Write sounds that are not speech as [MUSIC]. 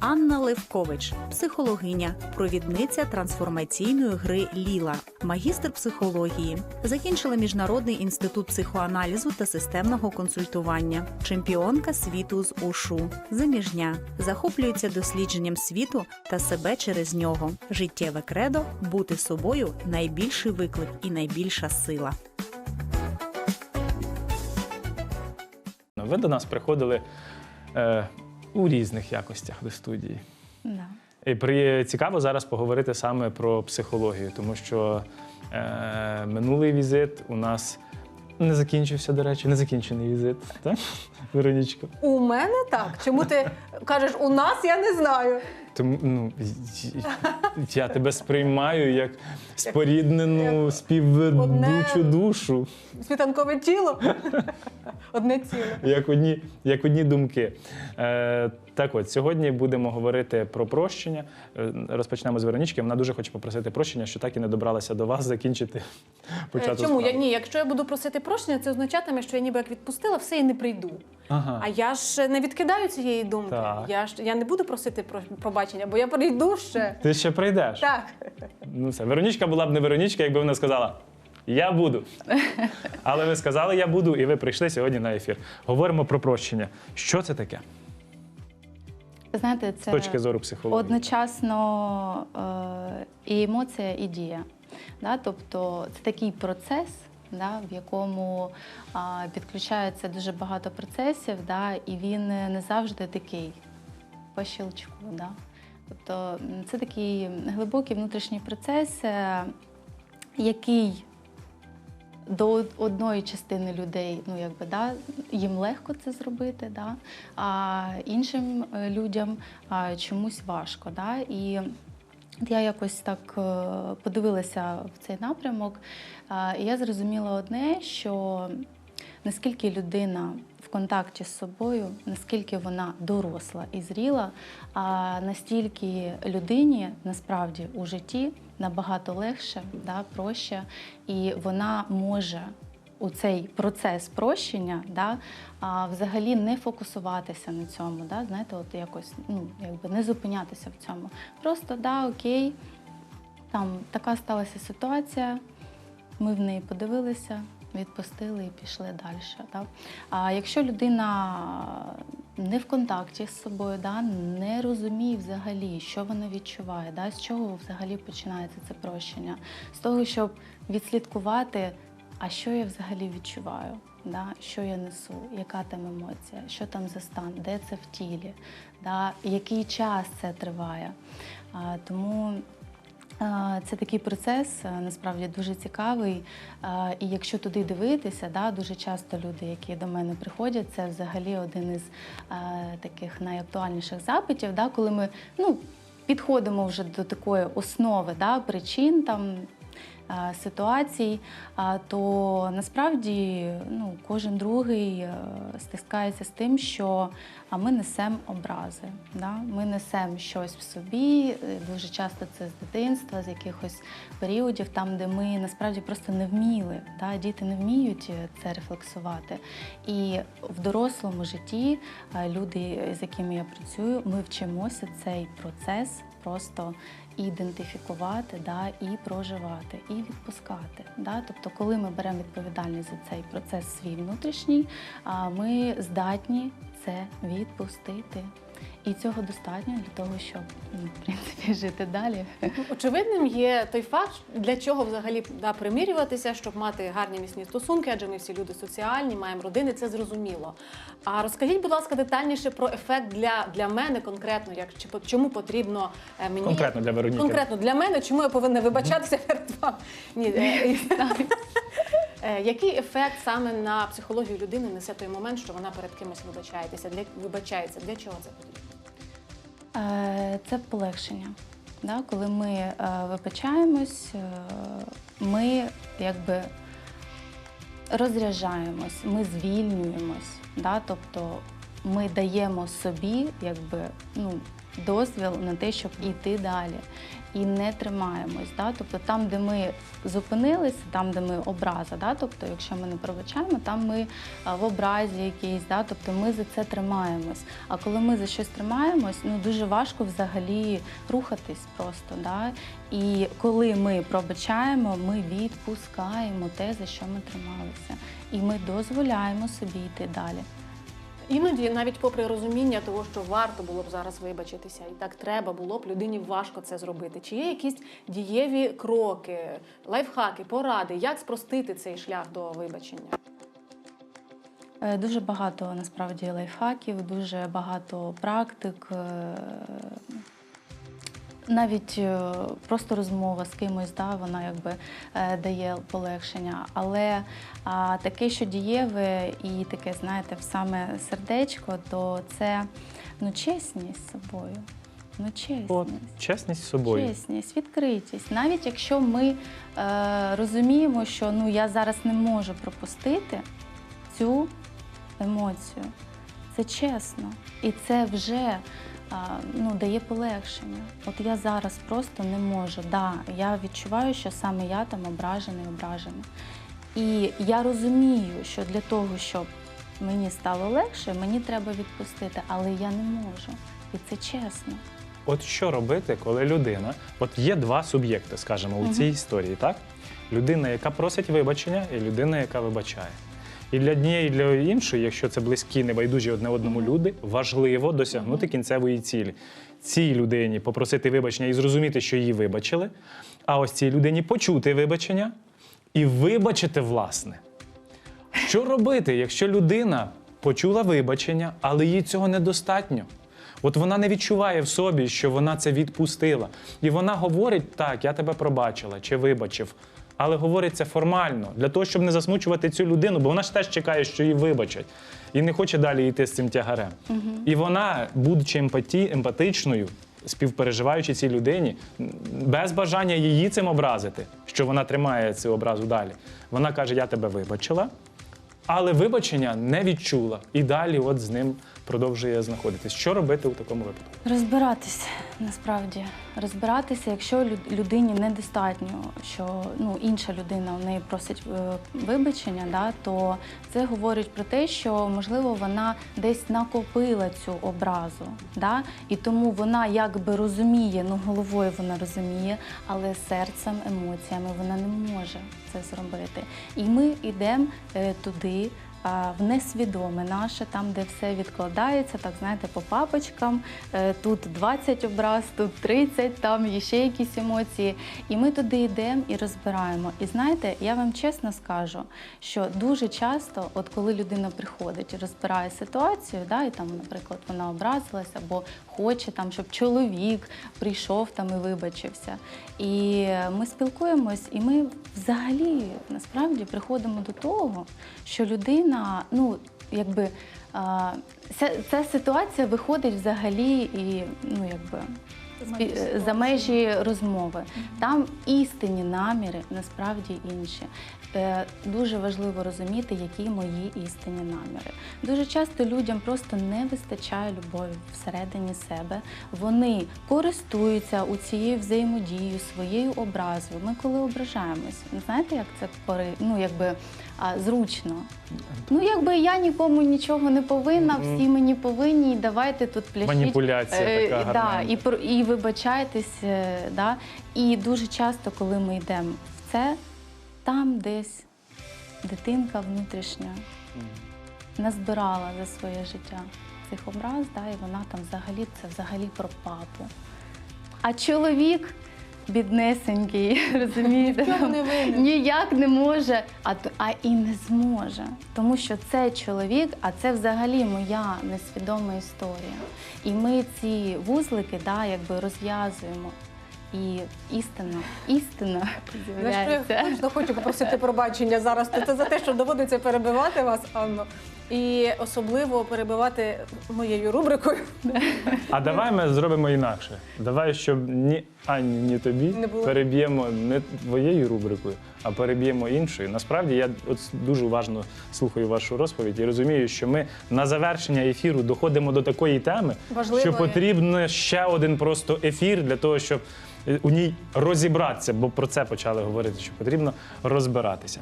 Анна Левкович, психологиня, провідниця трансформаційної гри Ліла, магістр психології, закінчила міжнародний інститут психоаналізу та системного консультування, чемпіонка світу з ушу, заміжня, захоплюється дослідженням світу та себе через нього. Життєве кредо бути собою найбільший виклик і найбільша сила. Ви до нас приходили е, у різних якостях до студії. Да. І при, цікаво зараз поговорити саме про психологію, тому що е, минулий візит у нас не закінчився, до речі, не закінчений візит, так? [LAUGHS] Веронічко? У мене так. Чому ти кажеш у нас, я не знаю. Тому ну, я тебе сприймаю як споріднену співведучу душу, Світанкове тіло. Одне ціле. як одні, як одні думки. Е, так от, сьогодні будемо говорити про прощення. Е, Розпочнемо з Веронічки. Вона дуже хоче попросити прощення, що так і не добралася до вас закінчити Е, початку. Чому? Я, ні, якщо я буду просити прощення, це означатиме, що я ніби як відпустила все і не прийду. Ага. А я ж не відкидаю цієї думки. Так. Я ж я не буду просити про пробачення, бо я прийду ще. Ти ще прийдеш. Так. Ну все, Веронічка була б не Веронічка, якби вона сказала. Я буду. Але ви сказали, я буду, і ви прийшли сьогодні на ефір. Говоримо про прощення. Що це таке Знаєте, з точки зору психології? одночасно е, і емоція, і дія. Да? Тобто це такий процес, да, в якому а, підключається дуже багато процесів, да, і він не завжди такий по щелчку. Да? Тобто це такий глибокий внутрішній процес, е, який до одної частини людей, ну якби да, їм легко це зробити, да, а іншим е, людям чомусь важко. Да, і я якось так е, подивилася в цей напрямок, і я зрозуміла одне, що наскільки людина контакті з собою, наскільки вона доросла і зріла, а настільки людині насправді у житті набагато легше, да, проще, і вона може у цей процес прощення да, а, взагалі не фокусуватися на цьому, да, знаєте, от якось ну, якби не зупинятися в цьому. Просто да, окей, там така сталася ситуація, ми в неї подивилися, відпустили і пішли далі. Да? А якщо людина не в контакті з собою, да, не розуміє взагалі, що вона відчуває, да, з чого взагалі починається це прощення, з того, щоб відслідкувати, а що я взагалі відчуваю, да, що я несу, яка там емоція, що там за стан, де це в тілі, да, який час це триває. А, тому Це такий процес насправді дуже цікавий. І якщо туди дивитися, да, дуже часто люди, які до мене приходять, це взагалі один із таких найактуальніших запитів, да, коли ми ну, підходимо вже до такої основи да, причин там. А, Ситуацій, то насправді ну, кожен другий е, стискається з тим, що ми несемо образи. Да? Ми несемо щось в собі. е, Дуже часто це з дитинства, з якихось періодів, там, де ми насправді просто не вміли. Да? Діти не вміють е, це рефлексувати. І в дорослому житті е, люди, з якими я працюю, ми вчимося цей процес просто ідентифікувати да, і проживати, і відпускати. Да? Тобто, коли ми беремо відповідальність за цей процес свій внутрішній, ми здатні це відпустити. І цього достатньо для того, щоб ну, в принципі [LAUGHS] жити далі. Очевидним є той факт, для чого взагалі да, примірюватися, щоб мати гарні міцні стосунки, адже ми всі люди соціальні, маємо родини, це зрозуміло. А розкажіть, будь ласка, детальніше про ефект для, для мене конкретно, як чи по- чому потрібно е, мені Конкретно для Вероніки. конкретно для мене, чому я повинна вибачатися перед вами? Ні, е, [LAUGHS] який ефект саме на психологію людини несе той момент, що вона перед кимось вибачається? Для вибачається? Для чого це потрібно? Е, Це полегшення. Да? Коли ми е, вибачаємось, е, ми якби розряджаємось, ми звільнюємось. Да? Тобто ми даємо собі якби, ну, дозвіл на те, щоб йти далі. І не тримаємось. Да? Тобто там, де ми зупинилися, там, де ми образа, да? тобто, якщо ми не пробачаємо, там ми в образі якійсь, да? тобто ми за це тримаємось. А коли ми за щось тримаємось, ну дуже важко взагалі рухатись просто. Да? І коли ми пробачаємо, ми відпускаємо те, за що ми трималися. І ми дозволяємо собі йти далі. Іноді, навіть попри розуміння того, що варто було б зараз вибачитися, і так треба було б, людині важко це зробити. Чи є якісь дієві кроки, лайфхаки, поради, як спростити цей шлях до вибачення? Е, Дуже багато насправді лайфхаків, дуже багато практик. Навіть е, просто розмова з кимось, да, вона якби е, дає полегшення. Але а, таке, що дієве і таке, знаєте, в саме сердечко, то це ну, чесність з собою. Ну, чесність. От, чесність з собою. Чесність, відкритість. Навіть якщо ми е, розуміємо, що ну я зараз не можу пропустити цю емоцію, це чесно. І це вже ну, дає полегшення. От я зараз просто не можу. Да, я відчуваю, що саме я там ображений, ображена. І я розумію, що для того, щоб мені стало легше, мені треба відпустити, але я не можу. І це чесно. От що робити, коли людина, от є два суб'єкти, скажімо, у цій історії, так? Людина, яка просить вибачення, і людина, яка вибачає. І для однієї, і для іншої, якщо це близькі, небайдужі одне одному люди, важливо досягнути кінцевої цілі. Цій людині попросити вибачення і зрозуміти, що її вибачили, а ось цій людині почути вибачення і вибачити власне. Що робити, якщо людина почула вибачення, але їй цього недостатньо? От вона не відчуває в собі, що вона це відпустила. І вона говорить: так, я тебе пробачила чи вибачив. Але говорить це формально для того, щоб не засмучувати цю людину, бо вона ж теж чекає, що її вибачать, і не хоче далі йти з цим тягарем. І вона, будучи емпаті, емпатичною, співпереживаючи цій людині, без бажання її цим образити, що вона тримає цю образу далі. Вона каже: Я тебе вибачила, але вибачення не відчула. І далі от з ним продовжує знаходитись. Що робити у такому випадку? Розбиратись насправді розбиратися, якщо люд- людині недостатньо, що ну інша людина у неї просить е, вибачення, да, то це говорить про те, що можливо вона десь накопила цю образу, да, і тому вона якби розуміє, ну головою вона розуміє, але серцем, емоціями вона не може це зробити. І ми йдемо е, туди в несвідоме наше, там, де все відкладається, так знаєте, по папочкам. Е, Тут 20 образ, тут 30, там ще якісь емоції. І ми туди йдемо і розбираємо. І знаєте, я вам чесно скажу, що дуже часто, от коли людина приходить і розбирає ситуацію, да, і там, наприклад, вона образилась або хоче там, щоб чоловік прийшов там і вибачився. І ми спілкуємось, і ми взагалі насправді приходимо до того, що людина, ну якби а, ця, ця ситуація виходить взагалі і ну якби. спі- За межі розмови. Там істинні наміри насправді інші. Е, Дуже важливо розуміти, які мої істинні наміри. Дуже часто людям просто не вистачає любові всередині себе. Вони користуються у цією взаємодією, своєю образою. Ми коли ображаємось, знаєте, як це пори, ну якби а, зручно. Ну якби я нікому нічого не повинна, всі мені повинні, і давайте тут пляшіть. Маніпуляція Е, така да, гарненька. і, про- і вибачайтесь. е, Да? І дуже часто, коли ми йдемо в це, там десь дитинка внутрішня назбирала за своє життя цих образ, да, і вона там взагалі це взагалі про папу. А чоловік біднесенький, [LAUGHS] розумієте? Чому не винен? Ніяк не може, а, т- а і не зможе. Тому що це чоловік, а це взагалі моя несвідома історія. І ми ці вузлики да, якби розв'язуємо. І істина, істина Знаєш, що я точно хочу попросити пробачення зараз. Це за те, що доводиться перебивати вас, Анно. І особливо перебивати моєю рубрикою. А давай ми зробимо інакше. Давай, щоб ні Ані, ні тобі Не було. переб'ємо не твоєю рубрикою, а переб'ємо іншою. Насправді я от дуже уважно слухаю вашу розповідь і розумію, що ми на завершення ефіру доходимо до такої теми, Важливої. що потрібно ще один просто ефір для того, щоб е, у ній розібратися, бо про це почали говорити, що потрібно розбиратися.